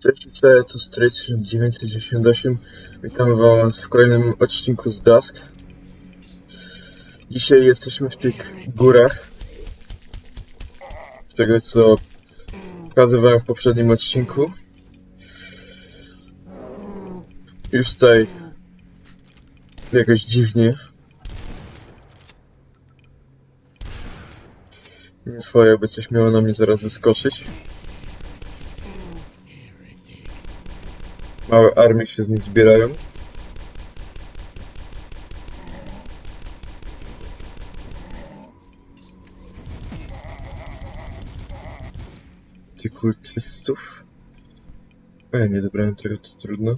Cześć, tu Stryc 998. Witam was w kolejnym odcinku z Dusk. Dzisiaj jesteśmy w tych górach. Z tego co pokazywałem w poprzednim odcinku. Już tutaj jakoś dziwnie. Nie swoje, by coś miało na mnie zaraz wyskoczyć. Małe armie się z nich zbierają. Tych kultystów. A ja nie zebrałem tego, to trudno.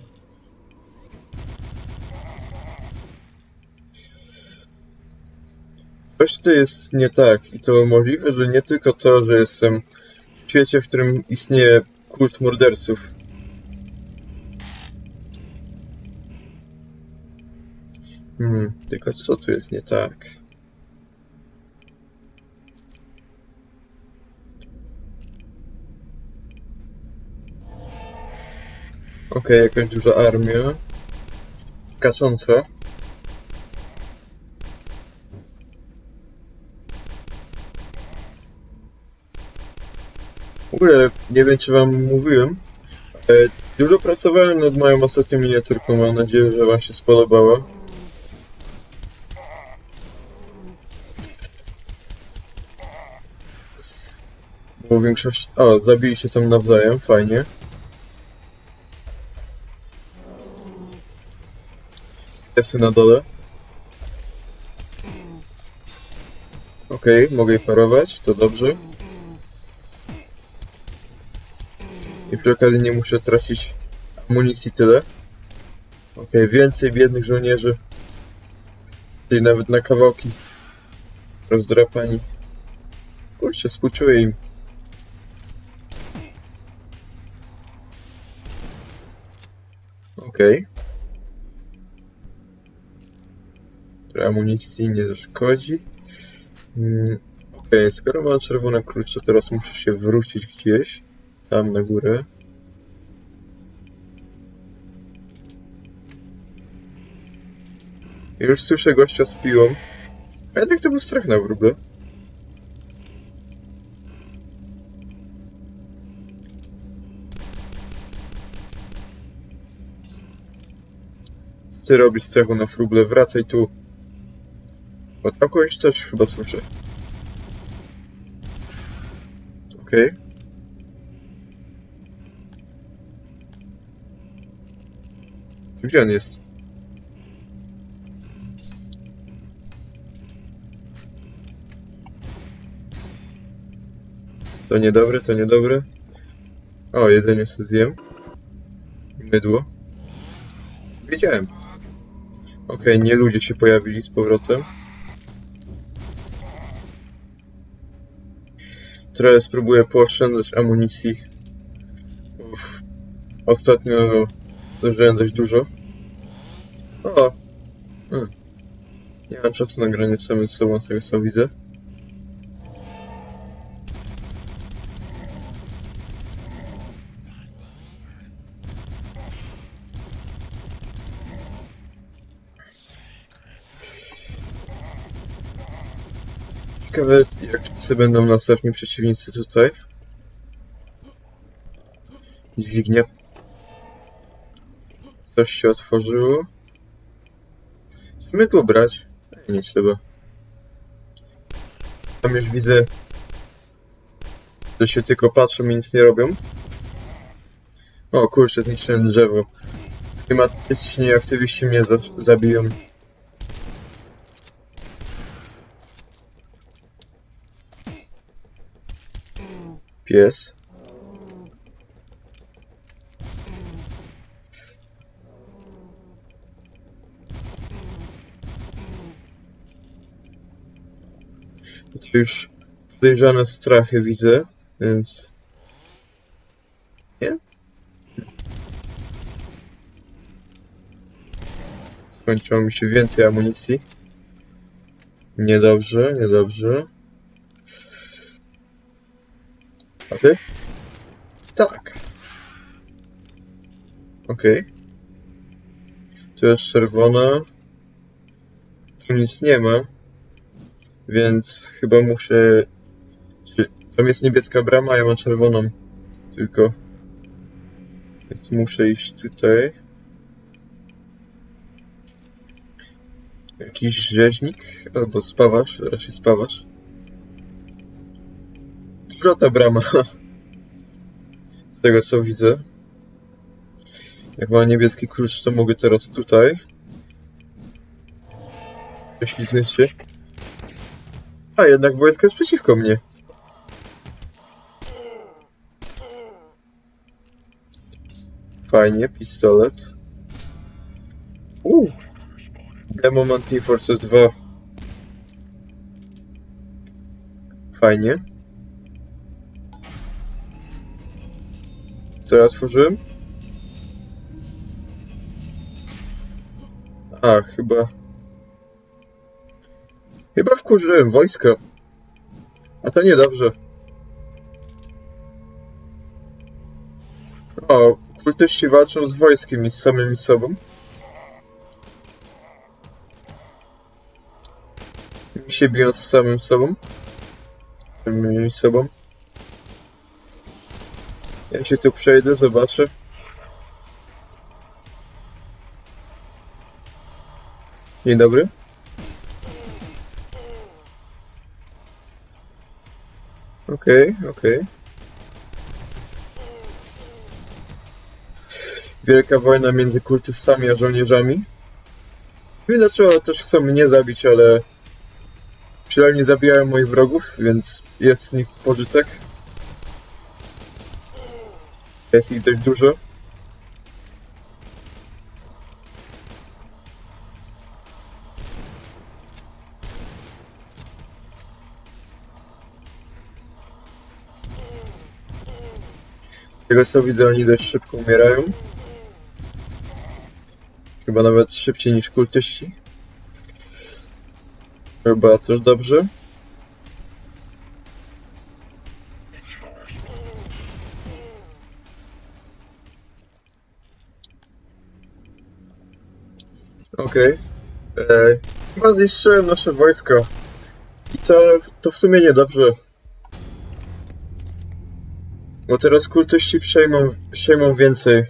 Coś tutaj jest nie tak i to możliwe, że nie tylko to, że jestem w świecie, w którym istnieje kult morderców, Hmm, tylko co tu jest nie tak? Okej, jakaś duża armia. Kacząca. W ogóle, nie wiem czy wam mówiłem, dużo pracowałem nad moją ostatnią miniaturką, mam nadzieję, że wam się spodobała. Bo większość... O, zabili się tam nawzajem, fajnie. Jest na dole. Okej, mogę je parować, to dobrze. I przy okazji nie muszę tracić amunicji tyle. Okej, więcej biednych żołnierzy. Czyli nawet na kawałki rozdrapani. Kurczę, współczuję im. Okej. Trochę amunicji nie zaszkodzi. Mm, Okej, skoro mam czerwony klucz, to teraz muszę się wrócić gdzieś. Tam na górę. Już słyszę gościa z piłą. A jednak to był strach na wróble. Chcę robić strachu na fruble, wracaj tu. Bo tam kogoś też chyba słyszę. Okej. Gdzie on jest? To niedobre, to niedobre. O, jedzenie sobie zjem. Mydło. Wiedziałem. Okej, nie ludzie się pojawili z powrotem. Trochę spróbuję pooszczędzać amunicji. Ostatnio zużyłem dość dużo. O! Hmm. Nie mam czasu na granie samym sobą, z tego co widzę. Jacy będą następni przeciwnicy tutaj. Dźwignia. Coś się otworzyło. Czy mydło brać? Nie, trzeba. Tam już widzę, że się tylko patrzą i nic nie robią. O kurczę, zniszczyłem drzewo. Klimatyczni aktywiści mnie za zabiją. Pies. Tu już podejrzane strachy widzę, więc... Nie? Skończyło mi się więcej amunicji. Niedobrze, niedobrze. A ty? Tak. Okej. Tu jest czerwona. Tu nic nie ma. Więc chyba muszę... Tam jest niebieska brama, ja mam czerwoną. Tylko... Więc muszę iść tutaj. Jakiś rzeźnik? Albo spawacz, raczej spawacz. Duża brama. Z tego co widzę. Jak mam niebieski klucz, to mogę teraz tutaj. Prześlizgnąć się. A, jednak Wojtka jest przeciwko mnie. Fajnie, pistolet. Uuu! Demo Team Fortress 2. Fajnie. Ja otworzyłem? A, chyba... Chyba wkurzyłem wojska. A to niedobrze. O, kultyści walczą z wojskiem i z samymi sobą. I się biją z samym sobą. Samymi sobą. Ja się tu przejdę, zobaczę. Dzień dobry. Okej, okej. Wielka wojna między kultystami a żołnierzami. Nie wiem dlaczego też chcą mnie zabić, ale przynajmniej zabijają moich wrogów, więc jest z nich pożytek. Jest ich dość dużo. Z tego co widzę, oni dość szybko umierają. Chyba nawet szybciej niż kultyści. Chyba też dobrze. Okej. Okay. Chyba zniszczyłem nasze wojsko. I to, to w sumie niedobrze. Bo teraz kultyści przejmą, przejmą więcej.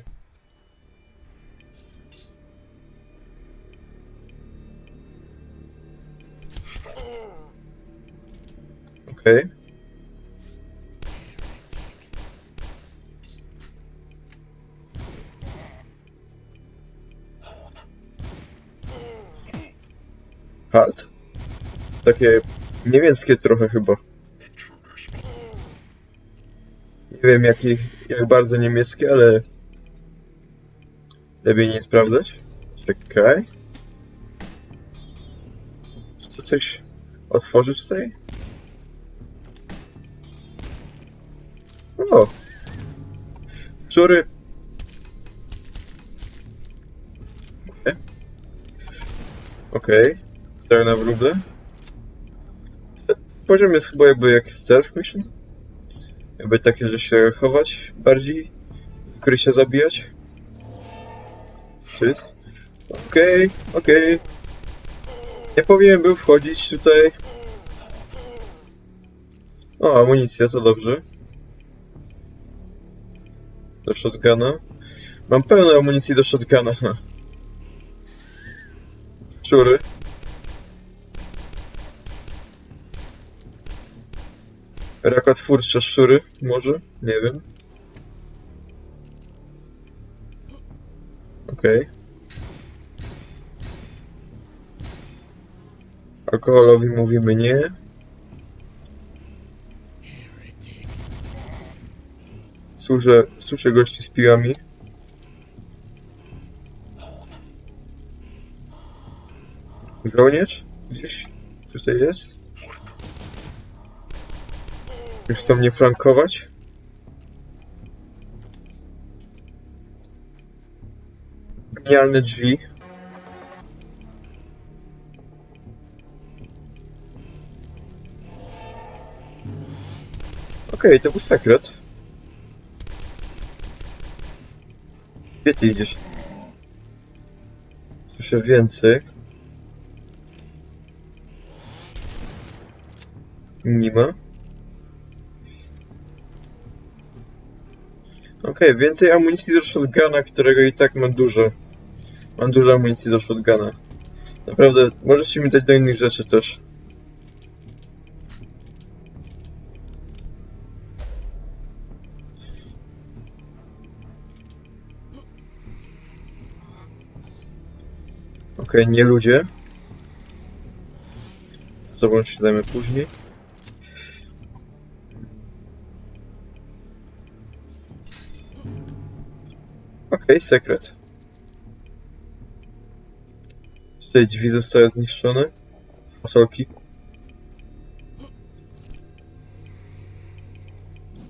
Okej. Okay. Takie niemieckie trochę chyba. Nie wiem jaki, jak bardzo niemieckie, ale lepiej nie sprawdzać. Czekaj. Czy coś otworzyć tutaj? O! Szczury. Okej. Okay. Tak na wróble. Poziom jest chyba jakby jak stealth mission. Jakby takie, że się chować bardziej. Który się zabijać. Co jest? Okej, okay, okej. Okay. Nie powinien był wchodzić tutaj. O, amunicja, to dobrze. Do shotguna. Mam pełno amunicji do shotguna. Szczury. Rakotwórcze szczury, może? Nie wiem. Okej. Okay. Alkoholowi mówimy nie. Służę, słyszę gości z piłami. Żołnierz? Gdzieś tutaj jest? Już chcą mnie frankować? Genialne drzwi. Okej, okay, to był sekret. Gdzie ty idziesz? Słyszę więcej. Nie ma. Okej, więcej amunicji do shotguna, którego i tak mam dużo. Mam dużo amunicji do shotguna. Naprawdę, możecie mi dać do innych rzeczy też. Okej, nie ludzie. Z sobą się zajmę później. Sekret. Tutaj drzwi zostały zniszczone. Fasolki.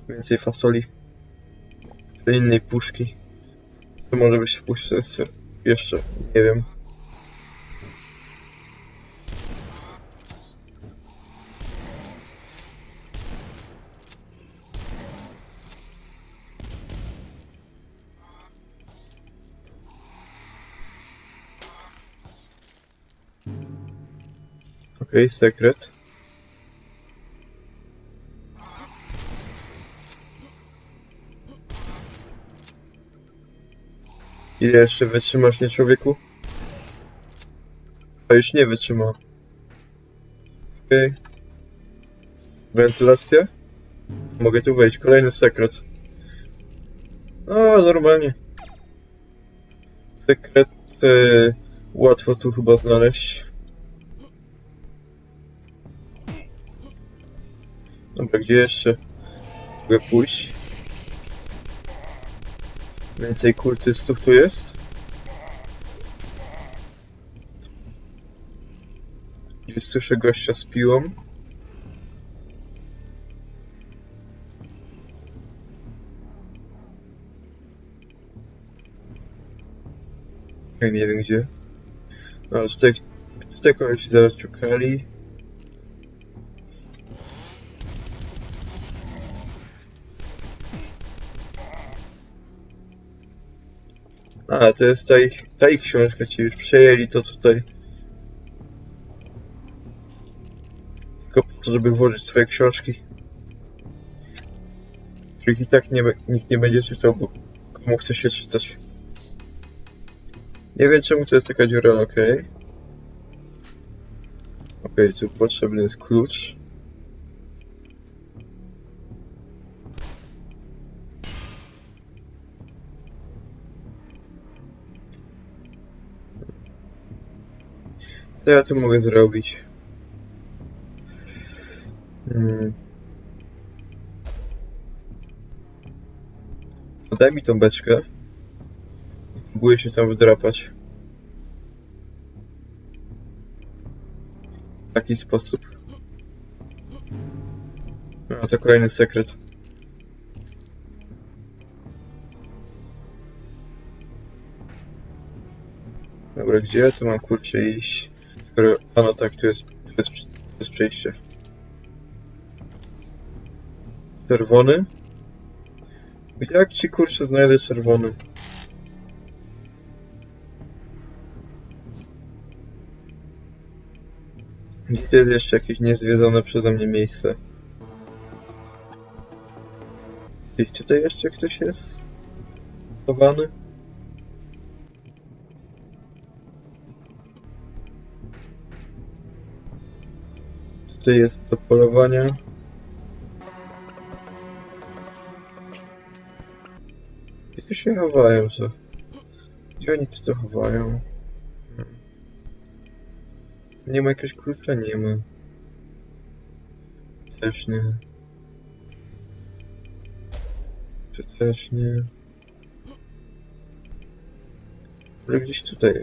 Więcej fasoli. Do innej puszki. To może być w puszce jeszcze, nie wiem. Sekret. Ile jeszcze wytrzymasz, nie człowieku? A już nie wytrzyma. Okej. Wentylacja? Mogę tu wejść. Kolejny sekret. No, normalnie. Sekret łatwo tu chyba znaleźć. Gdzie jeszcze mogę pójść? Więcej kultystów tu jest? Gdzieś słyszę gościa z piłą. Nie wiem gdzie. No, tutaj, tutaj kogoś zaciukali. A, to jest ta ich, ta ich książka, ci już przejęli to tutaj. Tylko po to, żeby włożyć swoje książki. Których i tak nie, nikt nie będzie czytał, bo komu chce się czytać. Nie wiem czemu to jest taka dziura, okej. Okej, tu potrzebny jest klucz. Ja tu mogę zrobić? Hmm. No Daj mi tą beczkę. Spróbuję się tam wdrapać. W taki sposób. A to kolejny sekret. Dobra, gdzie ja tu mam kurczę iść? Skoro, a no tak, tu jest, przejście. Czerwony? Jak ci kurczę znajdę czerwony? Gdzie jest jeszcze jakieś niezwiedzone przeze mnie miejsce? Gdzieś tutaj jeszcze ktoś jest? Chowany? Tutaj jest do polowania. Gdzie tu się chowają, co? Gdzie oni tu to chowają? Nie ma jakiegoś klucza? Nie ma. Też nie. Tu też nie. Może gdzieś tutaj.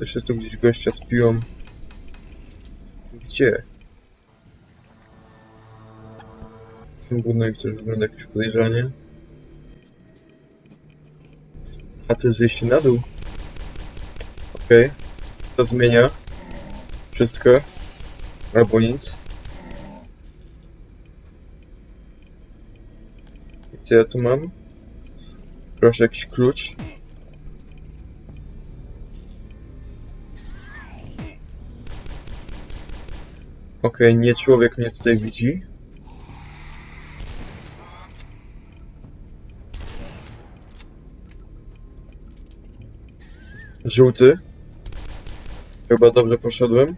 Jeszcze tu gdzieś gościa z piłą. Gdzie? Budynek coś wygląda jakoś podejrzanie. A to jest zejście na dół. Okej. To zmienia. Wszystko. Albo nic. I Co ja tu mam? Proszę, jakiś klucz. Okej, nie człowiek mnie tutaj widzi. Żółty. Chyba dobrze poszedłem.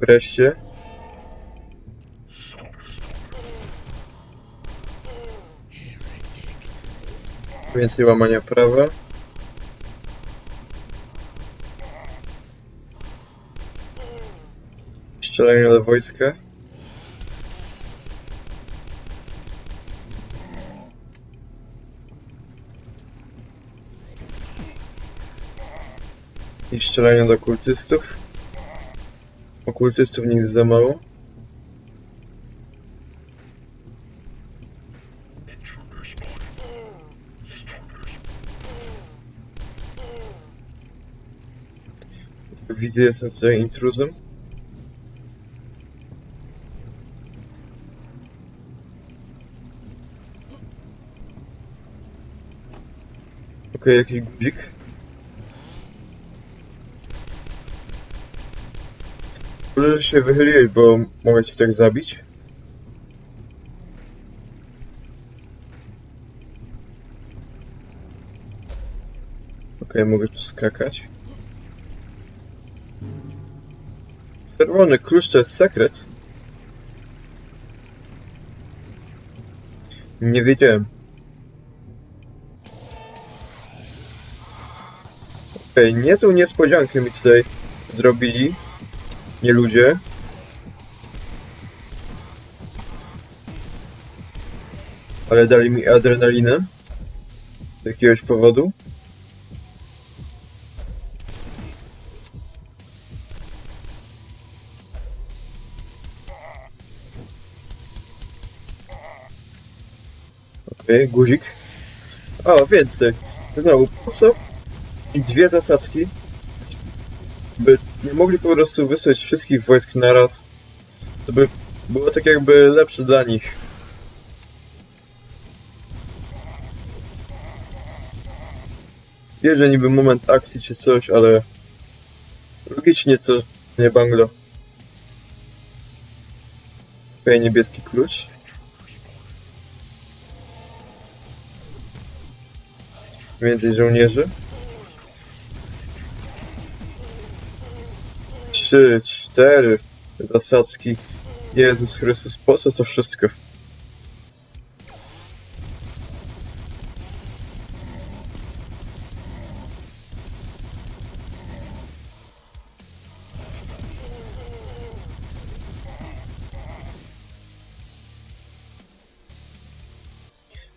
Wreszcie. Więcej łamania prawa. Strzelanie do wojska. I strzelanie do okultystów. Okultystów jest za mało. Widzę, jestem tutaj intruzem. Okej, jakiś guzik. Proszę się wychylić, bo mogę cię tak zabić. Okej, mogę tu skakać. Czerwony klucz to jest sekret. Nie wiedziałem. Okej, niezłą niespodziankę mi tutaj zrobili. Nie ludzie. Ale dali mi adrenalinę. Z jakiegoś powodu. Okej, guzik. O, więcej. Znowu, po co? Dwie zasadzki. By nie mogli po prostu wysłać wszystkich wojsk naraz. To by było tak jakby lepsze dla nich. Bierze niby moment akcji czy coś, ale logicznie to nie banglo. Okej, niebieski klucz. Więcej żołnierzy. Trzy, cztery zasadzki. Jezus Chrystus, po co to wszystko?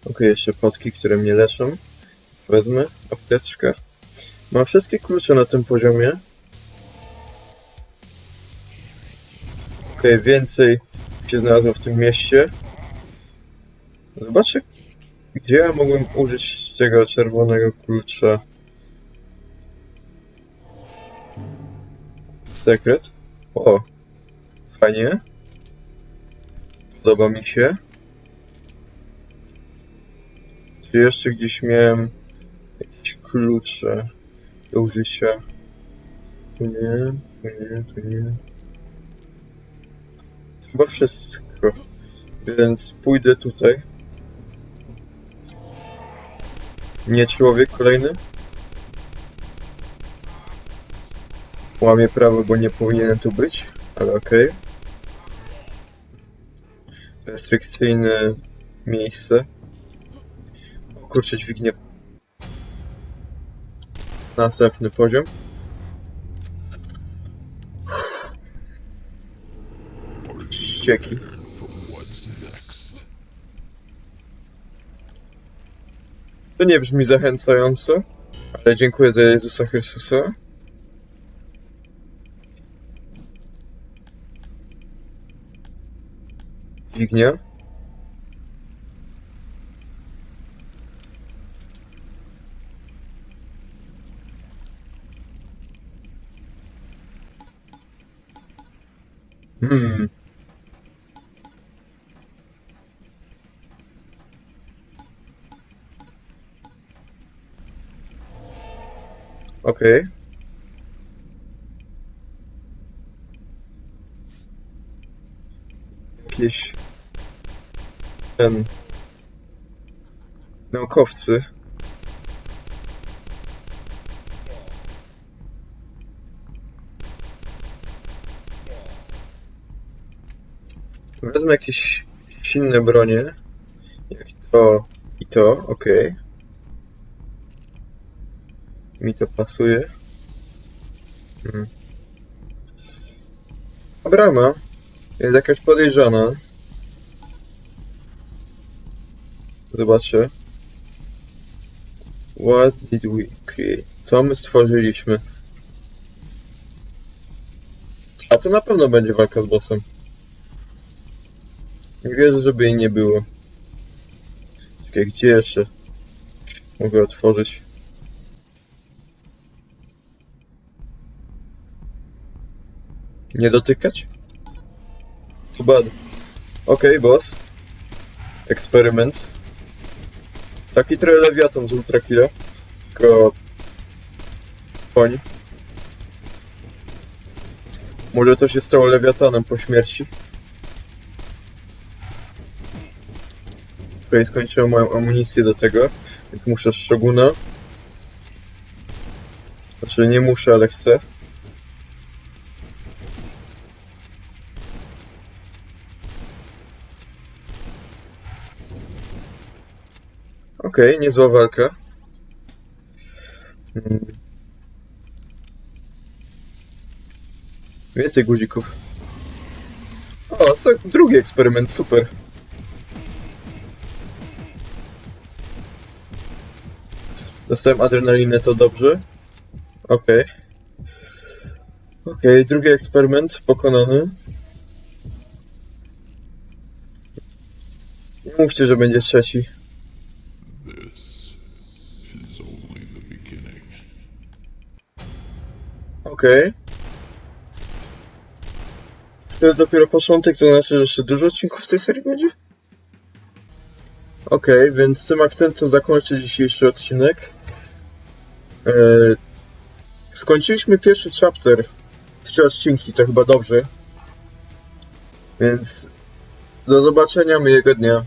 Okej, jeszcze potki, które mnie leczą. Wezmę apteczkę. Mam wszystkie klucze na tym poziomie. Więcej się znalazło w tym mieście. Zobaczę, gdzie ja mogłem użyć tego czerwonego klucza. Sekret. O, fajnie. Podoba mi się. Czy jeszcze gdzieś miałem jakieś klucze do użycia? Tu nie, tu nie, tu nie. Chyba wszystko. Więc pójdę tutaj. Nie człowiek kolejny. Łamię prawo, bo nie powinienem tu być, ale okej. Restrykcyjne miejsce. O kurczę, dźwignię. Następny poziom. Ścieki. To nie brzmi zachęcająco, ale dziękuję za Jezusa Chrystusa. Dźwignia. Hmm. Okej. Jakieś... Ten... Naukowcy. Wezmę jakieś silne bronie. Jak to i to, okej. Mi to pasuje. Hmm. A brama jest jakaś podejrzana. Zobaczę. What did we create? Co my stworzyliśmy? A to na pewno będzie walka z bossem. Nie wierzę, żeby jej nie było. Czekaj, gdzie jeszcze mogę otworzyć? Nie dotykać? Too bad. Okej, boss. Eksperyment. Taki trochę lewiatan z Ultra Killa. Tylko... Koń. Może coś się stało lewiatanem po śmierci? Okej, skończyłem moją amunicję do tego. Jak muszę szczególna. Znaczy nie muszę, ale chcę. Okej, niezła walka. Mm. Więcej guzików. O, drugi eksperyment, super. Dostałem adrenalinę, to dobrze. Okej. Okej, drugi eksperyment pokonany. Nie mówcie, że będzie trzeci. Okej. To jest dopiero początek, to znaczy, że jeszcze dużo odcinków w tej serii będzie? Okej, więc tym akcentem zakończę dzisiejszy odcinek. Eee, skończyliśmy pierwszy chapter. Trzy odcinki, to chyba dobrze. Więc do zobaczenia miłego dnia.